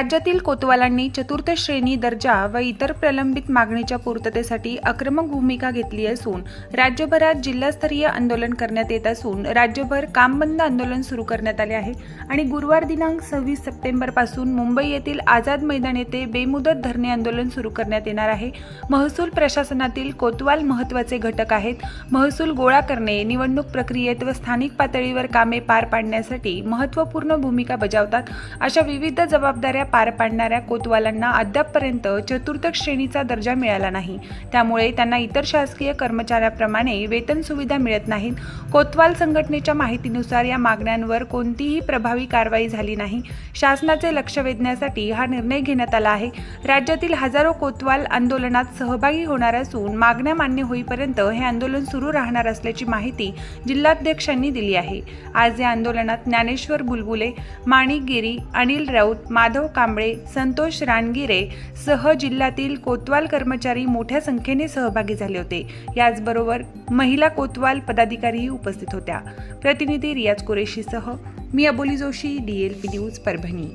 राज्यातील कोतवालांनी चतुर्थ श्रेणी दर्जा व इतर प्रलंबित मागणीच्या पूर्ततेसाठी आक्रमक भूमिका घेतली असून राज्यभरात जिल्हास्तरीय आंदोलन करण्यात येत असून राज्यभर कामबंद आंदोलन सुरू करण्यात आले आहे आणि गुरुवार दिनांक सव्वीस सप्टेंबरपासून मुंबई येथील आझाद मैदान येथे बेमुदत धरणे आंदोलन सुरू करण्यात येणार आहे. महसूल प्रशासनातील कोतवाल महत्त्वाचे घटक आहेत. महसूल गोळा करणे निवडणूक प्रक्रियेत व स्थानिक पातळीवर कामे पार पाडण्यासाठी महत्त्वपूर्ण भूमिका बजावतात. अशा विविध जबाबदाऱ्या पार पाडणाऱ्या कोतवालांना अद्यापपर्यंत चतुर्थ श्रेणीचा दर्जा मिळाला नाही. त्यामुळे त्यांना इतर शासकीय कर्मचाऱ्याप्रमाणे वेतन सुविधा मिळत नाहीत. कोतवाल संघटनेच्या माहितीनुसार या मागण्यांवर कोणतीही प्रभावी कारवाई झाली नाही. शासनाचे लक्ष वेधण्यासाठी हा निर्णय घेण्यात आला आहे. राज्यातील हजारो कोतवाल आंदोलनात सहभागी होणार असून मागण्या मान्य होईपर्यंत हे आंदोलन सुरू राहणार असल्याची माहिती जिल्हाध्यक्षांनी दिली आहे. आज या आंदोलनात ज्ञानेश्वर बुलबुले माणिक गिरी अनिल राऊत माधव कांबळे संतोष रानगिरे सह जिल्ह्यातील कोतवाल कर्मचारी मोठ्या संख्येने सहभागी झाले होते. याचबरोबर महिला कोतवाल पदाधिकारीही उपस्थित होत्या. प्रतिनिधी रियाज कुरेशीसह मी अबोली जोशी डीएलपी न्यूज परभणी.